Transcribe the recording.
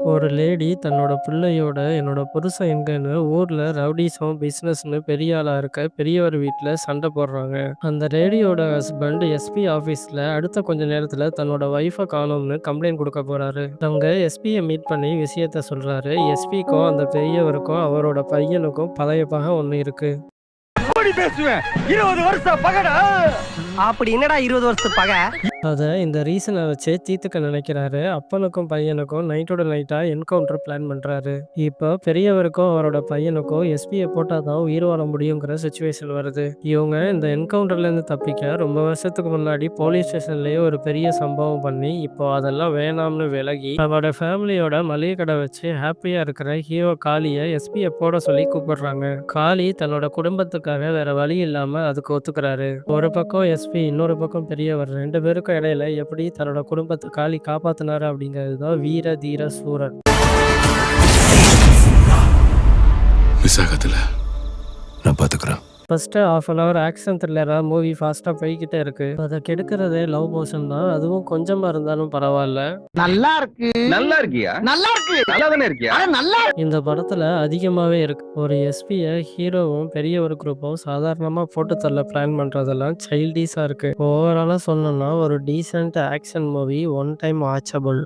ஒரு லேடி தன்னோட பிள்ளையோட என்னோட புருஷன் எங்கன்னு ஊர்ல ரவுடிசம் பிசினஸ்னு பெரிய ஆளா இருக்க பெரியவர் வீட்டுல சண்டை போடுறாங்க. அந்த லேடியோட ஹஸ்பண்ட் எஸ்பி ஆபீஸ்ல அடுத்த கொஞ்ச நேரத்துல தன்னோட ஒய்ஃபை காணோம்னு கம்ப்ளைண்ட் கொடுக்க போறாரு. அவங்க எஸ்பியை மீட் பண்ணி விஷயத்த சொல்றாரு. எஸ்பிக்கும் அந்த பெரியவருக்கும் அவரோட பையனுக்கும் பழைய பகம் ஒன்று இருக்கு. எப்படி பேசுவேன்? இருபது வருஷம் பகடா. அப்படி என்னடா இருபது வருஷத்து பகை? அதை இந்த ரீசனை வச்சு தீர்த்துக்க நினைக்கிறாரு. அப்பனுக்கும் பையனுக்கும் நைட்டோட நைட்டா என்கவுண்டர் பிளான் பண்றாரு. இப்போ பெரியவருக்கும் அவரோட பையனுக்கும் எஸ்பியை போட்டால் தான் உயிர் வாழ முடியுங்கிற சுச்சுவேஷன் வருது. இவங்க இந்த என்கவுண்டர்ல இருந்து தப்பிக்க ரொம்ப வருஷத்துக்கு முன்னாடி போலீஸ் ஸ்டேஷன்லயே ஒரு பெரிய சம்பவம் பண்ணி இப்போ அதெல்லாம் வேணாம்னு விலகி அவரோட ஃபேமிலியோட மளிகை கடை வச்சு ஹாப்பியா இருக்கிற ஹீரோ காளியை எஸ்பியை போட சொல்லி கூப்பிடுறாங்க. காளி தன்னோட குடும்பத்துக்காக வேற வழி இல்லாம அதுக்கு ஒத்துக்கிறாரு. ஒரு பக்கம் எஸ்பி இன்னொரு பக்கம் பெரியவர். ரெண்டு பேருக்கும் இடையில எப்படி தன்னோட குடும்பத்தை காளி காப்பாத்தினாரு அப்படிங்கிறது தான் வீர தீர சூரன் விசாகத்துல நான் பாத்துக்கிறேன். First half an hour action த்ரில்லராக movie ஃபாஸ்ட்டாக போய்கிட்டே இருக்கு. அதை கெடுக்கிறதே லவ் மோஷன் தான். அதுவும் கொஞ்சமாக இருந்தாலும் பரவாயில்ல. நல்லா இருக்கு. நல்லா இருக்கியா? நல்லா இருக்கு. நல்லா தானே இருக்கியா? நல்லா இந்த படத்தில் அதிகமாகவே இருக்கு. ஒரு எஸ்பியை ஹீரோவும் பெரிய ஒரு குரூப்பும் சாதாரணமாக போட்டு தள்ள பிளான் பண்ணுறதெல்லாம் சைல்டிஷாக இருக்கு. ஓவராலாக சொல்லணும்னா ஒரு decent action movie one time watchable